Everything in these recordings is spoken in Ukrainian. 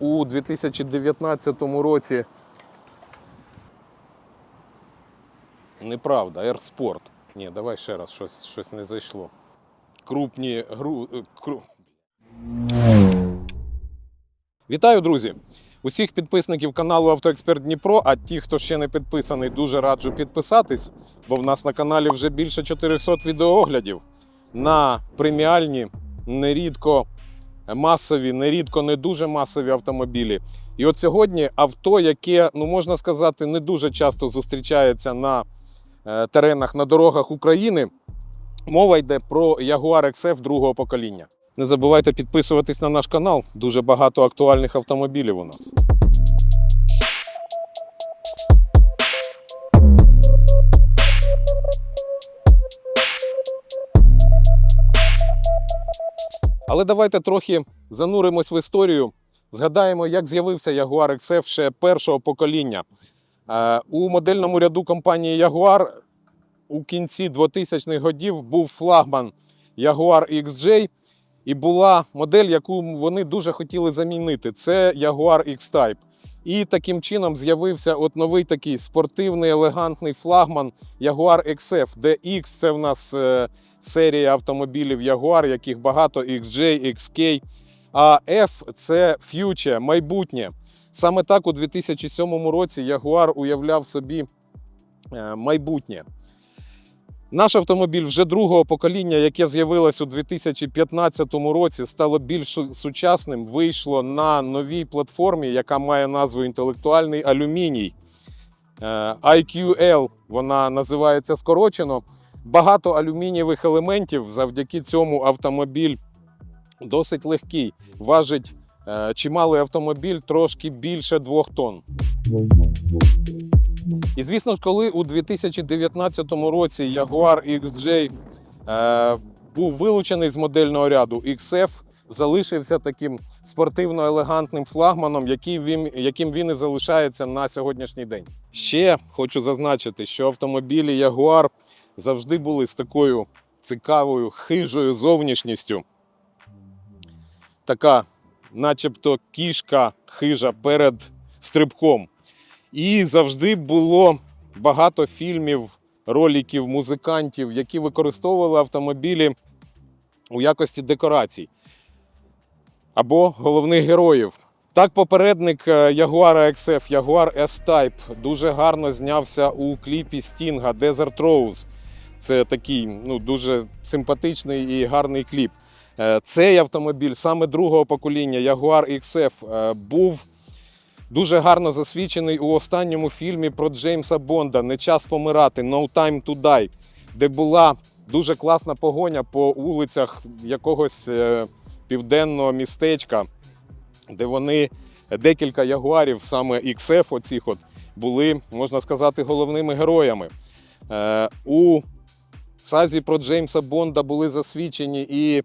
у 2019 році. Неправда, Airsport. Ні, давай ще раз, щось, щось не зайшло. Крупні гру. е, Кру... Вітаю, друзі! Усіх підписників каналу Автоексперт Дніпро, а ті, хто ще не підписаний, дуже раджу підписатись, бо в нас на каналі вже більше 400 відеооглядів на преміальні, нерідко масові, нерідко не дуже масові автомобілі. І от сьогодні авто, яке, ну можна сказати, не дуже часто зустрічається на е, теренах на дорогах України. Мова йде про Jaguar XF другого покоління. Не забувайте підписуватись на наш канал. Дуже багато актуальних автомобілів у нас. Але давайте трохи зануримось в історію. Згадаємо, як з'явився Jaguar XF ще першого покоління. Е, У модельному ряду компанії Jaguar у кінці 2000-х годів був флагман Jaguar XJ, і була модель, яку вони дуже хотіли замінити. Це Jaguar X-Type. І таким чином з'явився от новий такий спортивний, елегантний флагман Jaguar XF, де X це в нас е, серія автомобілів Jaguar, яких багато XJ, XK. А F це future, майбутнє. Саме так у 2007 році Jaguar уявляв собі е, майбутнє. Наш автомобіль вже другого покоління, яке з'явилось у 2015 році, стало більш сучасним, вийшло на новій платформі, яка має назву інтелектуальний алюміній. Е, IQL вона називається скорочено. Багато алюмінієвих елементів. Завдяки цьому автомобіль досить легкий. Важить е, чималий автомобіль трошки більше 2 тонн. І звісно ж, коли у 2019 році Jaguar XJ е, був вилучений з модельного ряду, XF залишився таким спортивно-елегантним флагманом, який він, яким він і залишається на сьогоднішній день. Ще хочу зазначити, що автомобілі Jaguar завжди були з такою цікавою, хижою зовнішністю. Така, начебто, кішка хижа перед стрибком. І завжди було багато фільмів, роликів, музикантів, які використовували автомобілі у якості декорацій або головних героїв. Так, попередник Jaguar XF, Jaguar S-Type дуже гарно знявся у кліпі Стінга Desert Rose. Це такий ну, дуже симпатичний і гарний кліп. Е, Цей автомобіль, саме другого покоління, Jaguar XF, е, був дуже гарно засвідчений у останньому фільмі про Джеймса Бонда Не час помирати No Time to Die, де була дуже класна погоня по вулицях якогось е, південного містечка, де вони декілька ягуарів, саме XF, оцих от, були, можна сказати, головними героями. У сазі про Джеймса Бонда були засвідчені і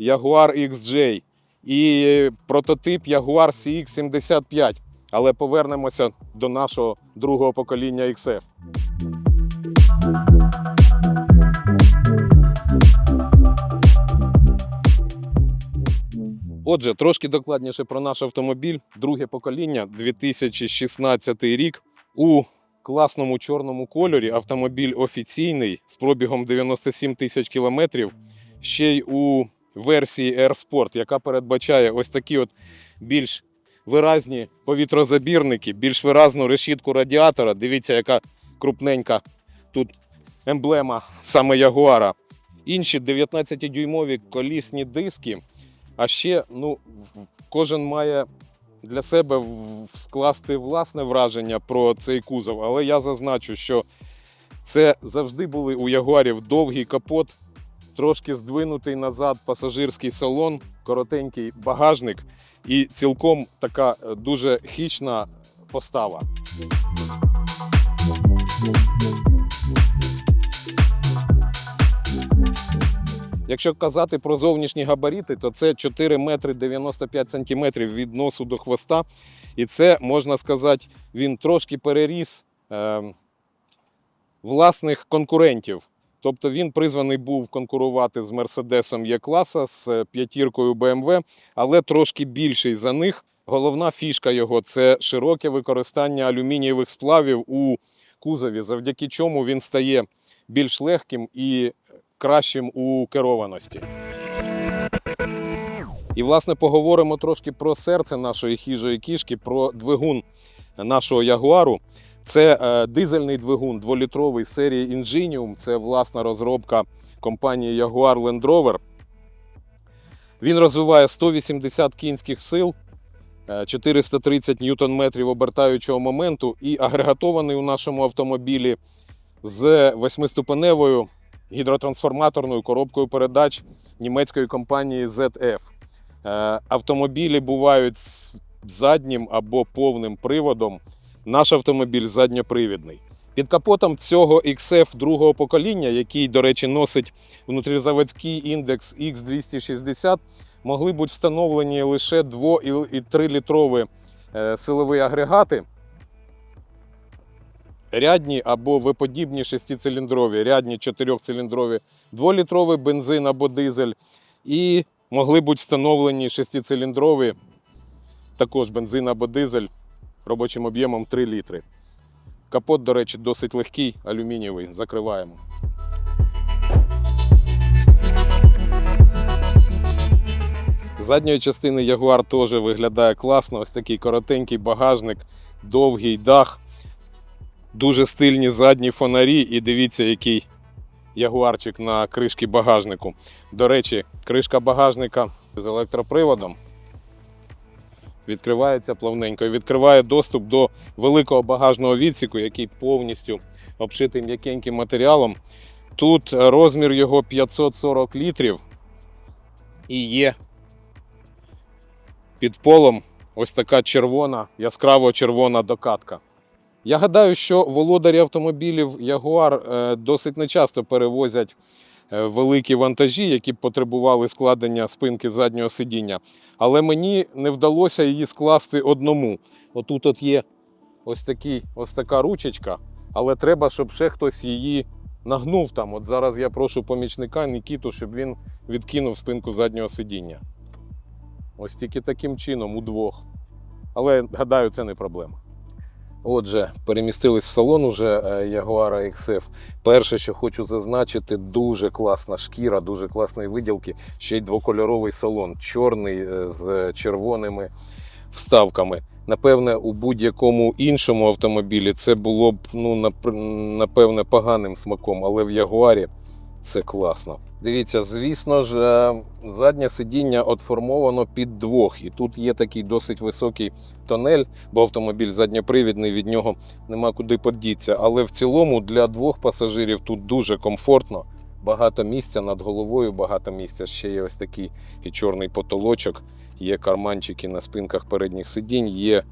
Jaguar XJ, і прототип Jaguar CX-75. Але повернемося до нашого другого покоління XF. Отже, трошки докладніше про наш автомобіль. Друге покоління, 2016 рік. У класному чорному кольорі автомобіль офіційний з пробігом 97 тисяч кілометрів. Ще й у версії Air Sport, яка передбачає ось такі от більш виразні повітрозабірники, більш виразну решітку радіатора. Дивіться, яка крупненька тут емблема саме Ягуара. Інші 19-дюймові колісні диски. А ще ну, кожен має для себе скласти власне враження про цей кузов. Але я зазначу, що це завжди були у Ягуарів довгий капот, трошки здвинутий назад пасажирський салон, коротенький багажник і цілком така е, дуже хічна постава. Якщо казати про зовнішні габарити, то це 4 метри 95 сантиметрів від носу до хвоста. І це, можна сказати, він трошки переріс е, власних конкурентів. Тобто він призваний був конкурувати з Мерседесом Є-класа, з п'ятіркою BMW, але трошки більший за них. головна фішка його це широке використання алюмінієвих сплавів у кузові, завдяки чому він стає більш легким і кращим у керованості. І, власне, поговоримо трошки про серце нашої хижої кішки, про двигун нашого ягуару. Це е, дизельний двигун дволітровий серії Ingenium. Це власна розробка компанії Jaguar Land Rover. Він розвиває 180 кінських сил, е, 430 ньютон-метрів обертаючого моменту і агрегатований у нашому автомобілі з восьмиступеневою гідротрансформаторною коробкою передач німецької компанії ZF. Е, Автомобілі бувають з заднім або повним приводом. Наш автомобіль задньопривідний. Під капотом цього XF другого покоління, який, до речі, носить внутрізаводський індекс X260, могли бути встановлені лише 2 і 3 літрові е, силові агрегати. Рядні або виподібні шестициліндрові, рядні 4-циліндрові 2-літровий бензин або дизель. І могли бути встановлені шестициліндрові, також бензин або дизель робочим об'ємом 3 літри. Капот, до речі, досить легкий, алюмінієвий. Закриваємо. Задньої частини Jaguar теж виглядає класно. Ось такий коротенький багажник, довгий дах, дуже стильні задні фонарі. І дивіться, який ягуарчик на кришці багажнику. До речі, кришка багажника з електроприводом відкривається плавненько і відкриває доступ до великого багажного відсіку, який повністю обшитий м'якеньким матеріалом. Тут розмір його 540 літрів і є під полом ось така червона, яскраво червона докатка. Я гадаю, що володарі автомобілів Jaguar е, досить нечасто перевозять е, великі вантажі, які потребували складення спинки заднього сидіння. Але мені не вдалося її скласти одному. Отут от є ось, такий, ось така ручечка, але треба, щоб ще хтось її нагнув там. От зараз я прошу помічника Нікіту, щоб він відкинув спинку заднього сидіння. Ось тільки таким чином, удвох. Але гадаю, це не проблема. Отже, перемістились в салон уже е, Jaguar XF. Перше, що хочу зазначити, дуже класна шкіра, дуже класної виділки. Ще й двокольоровий салон, чорний е, з червоними вставками. Напевне, у будь-якому іншому автомобілі це було б ну, напевне поганим смаком, але в Ягуарі це класно. Дивіться, звісно ж, е, заднє сидіння отформовано під двох, і тут є такий досить високий тонель, бо автомобіль задньопривідний, від нього нема куди подіться. Але в цілому для двох пасажирів тут дуже комфортно. Багато місця над головою, багато місця. Ще є ось такий і чорний потолочок, є карманчики на спинках передніх сидінь, є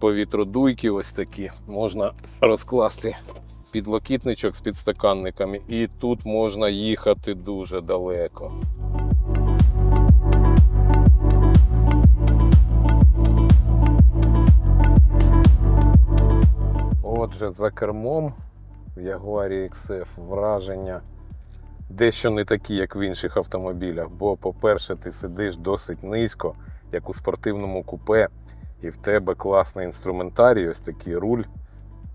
повітродуйки ось такі. Можна розкласти підлокітничок з підстаканниками, і тут можна їхати дуже далеко. Отже, за кермом в Jaguar XF враження дещо не такі, як в інших автомобілях. Бо, по-перше, ти сидиш досить низько, як у спортивному купе, і в тебе класний інструментарій, ось такий руль,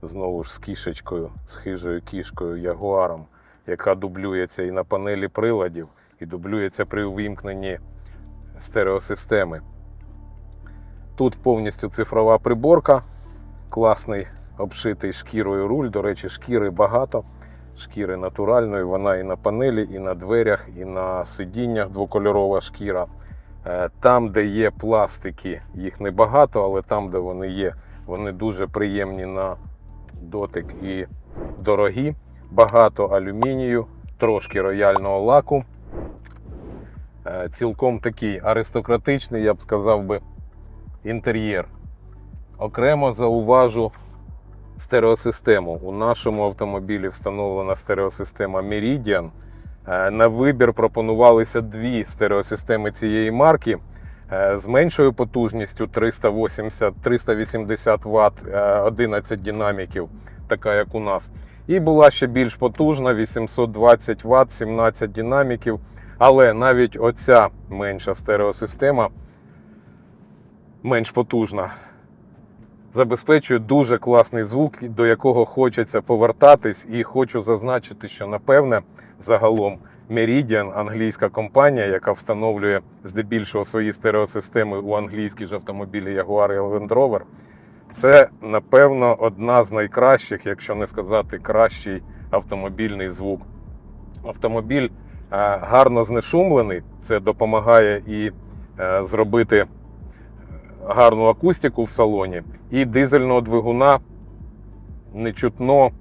знову ж з кішечкою, з хижою кішкою Ягуаром, яка дублюється і на панелі приладів, і дублюється при увімкненні стереосистеми. Тут повністю цифрова приборка, класний обшитий шкірою руль. До речі, шкіри багато. Шкіри натуральної, вона і на панелі, і на дверях, і на сидіннях двокольорова шкіра. Е, Там, де є пластики, їх небагато, але там, де вони є, вони дуже приємні на дотик і дорогі. Багато алюмінію, трошки рояльного лаку. Е, Цілком такий аристократичний, я б сказав би, інтер'єр. Окремо зауважу стереосистему. У нашому автомобілі встановлена стереосистема Meridian. Е, На вибір пропонувалися дві стереосистеми цієї марки з меншою потужністю 380-380 Вт, 11 динаміків, така як у нас. І була ще більш потужна 820 Вт, 17 динаміків. Але навіть оця менша стереосистема менш потужна. Забезпечує дуже класний звук, до якого хочеться повертатись, і хочу зазначити, що напевне загалом Meridian, англійська компанія, яка встановлює здебільшого свої стереосистеми у англійські ж автомобілі Jaguar і Land Rover, це напевно одна з найкращих, якщо не сказати кращий автомобільний звук. Автомобіль е, гарно знешумлений, це допомагає і е, зробити е, гарну акустику в салоні, і дизельного двигуна не чутно.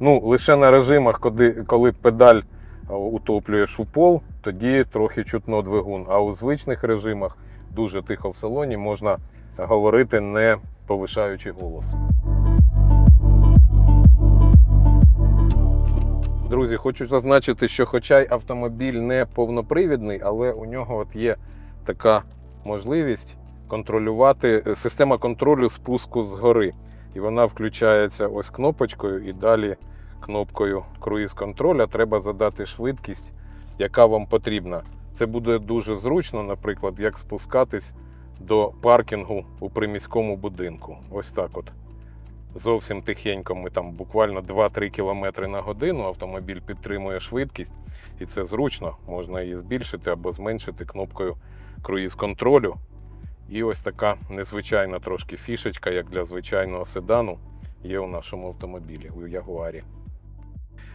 Ну, лише на режимах, коли, коли педаль утоплюєш у пол, тоді трохи чутно двигун. А у звичних режимах дуже тихо в салоні можна говорити, не повишаючи голос. Друзі, хочу зазначити, що хоча й автомобіль не повнопривідний, але у нього от є така можливість контролювати е, система контролю спуску згори. І вона включається ось кнопочкою, і далі кнопкою круїз контроля треба задати швидкість, яка вам потрібна. Це буде дуже зручно, наприклад, як спускатись до паркінгу у приміському будинку. Ось так от. Зовсім тихенько, ми там буквально 2-3 км на годину автомобіль підтримує швидкість, і це зручно. Можна її збільшити або зменшити кнопкою круїз контролю. І ось така незвичайна трошки фішечка, як для звичайного седану, є у нашому автомобілі у Ягуарі.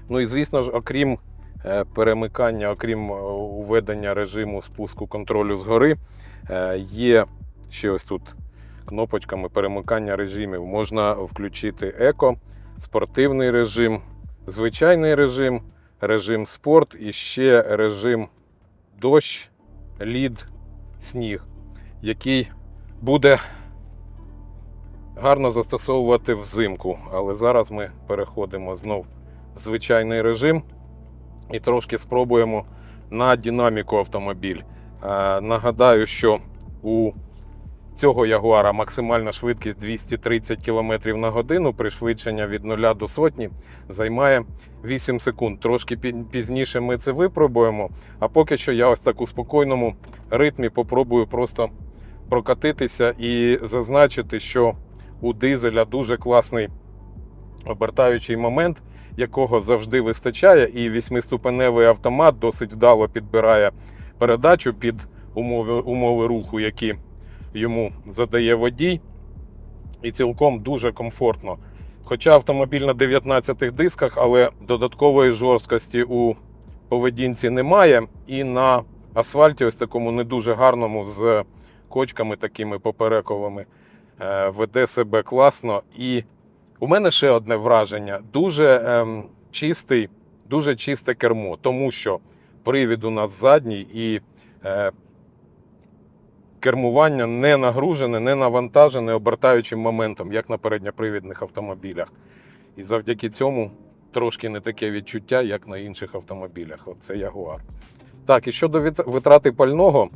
Ну і звісно ж, окрім е, перемикання, окрім е, уведення режиму спуску контролю згори, е, є ще ось тут кнопочками перемикання режимів. Можна включити еко, спортивний режим, звичайний режим, режим спорт і ще режим дощ, лід, сніг, який буде гарно застосовувати взимку. Але зараз ми переходимо знов в звичайний режим і трошки спробуємо на динаміку автомобіль. Е, Нагадаю, що у цього Ягуара максимальна швидкість 230 км на годину, пришвидшення від 0 до сотні займає 8 секунд. Трошки пізніше ми це випробуємо. А поки що я ось так у спокійному ритмі попробую просто прокатитися і зазначити, що у дизеля дуже класний обертаючий момент, якого завжди вистачає, і восьмиступеневий автомат досить вдало підбирає передачу під умови, умови руху, які йому задає водій, і цілком дуже комфортно. Хоча автомобіль на 19 дисках, але додаткової жорсткості у поведінці немає. І на асфальті, ось такому не дуже гарному, з кочками такими поперековими, е, веде себе класно. І у мене ще одне враження: дуже ем, чистий, дуже чисте кермо, тому що привід у нас задній і е, кермування не нагружене, не навантажене обертаючим моментом, як на передньопривідних автомобілях. І завдяки цьому трошки не таке відчуття, як на інших автомобілях. От це Ягуар. Так, і щодо витрати пального,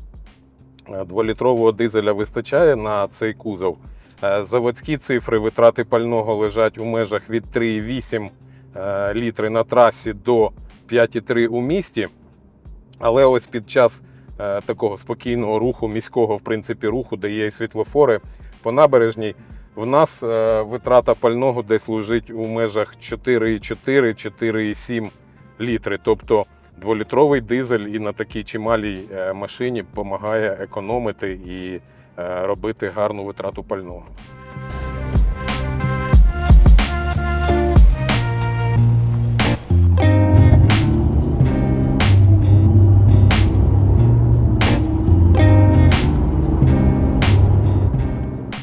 е, дволітрового дизеля вистачає на цей кузов. Е, Заводські цифри витрати пального лежать у межах від 3,8 е, літри на трасі до 5,3 у місті. Але ось під час е, такого спокійного руху, міського в принципі руху, де є і світлофори по набережній, в нас витрата пального десь лежить у межах 4,4-4,7 літри. Тобто дволітровий дизель і на такій чималій машині допомагає економити і робити гарну витрату пального.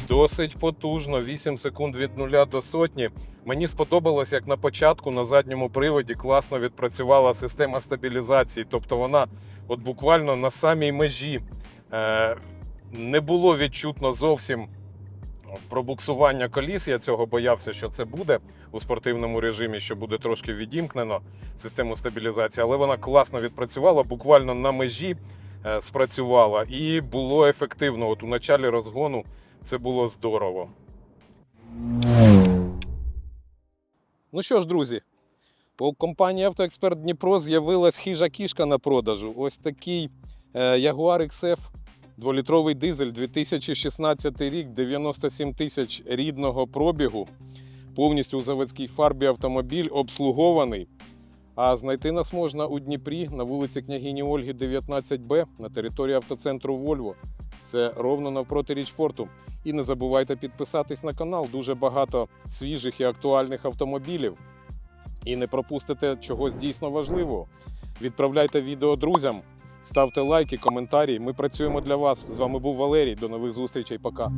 Досить потужно, 8 секунд від нуля до сотні. Мені сподобалось, як на початку на задньому приводі класно відпрацювала система стабілізації. Тобто вона от буквально на самій межі е, не було відчутно зовсім пробуксування коліс. Я цього боявся, що це буде у спортивному режимі, що буде трошки відімкнено систему стабілізації, але вона класно відпрацювала, буквально на межі е, спрацювала і було ефективно. От у началі розгону це було здорово. Ну що ж, друзі, у компанії «Автоексперт Дніпро з'явилась хижа кішка на продажу. Ось такий е, Jaguar XF Дволітровий дизель 2016 рік, 97 тисяч рідного пробігу, повністю у заводській фарбі автомобіль, обслугований. А знайти нас можна у Дніпрі на вулиці княгині Ольги, 19Б на території автоцентру Вольво. Це ровно навпроти річпорту. І не забувайте підписатись на канал. Дуже багато свіжих і актуальних автомобілів. І не пропустите чогось дійсно важливого. Відправляйте відео друзям, ставте лайки, коментарі. Ми працюємо для вас. З вами був Валерій. До нових зустрічей. Пока.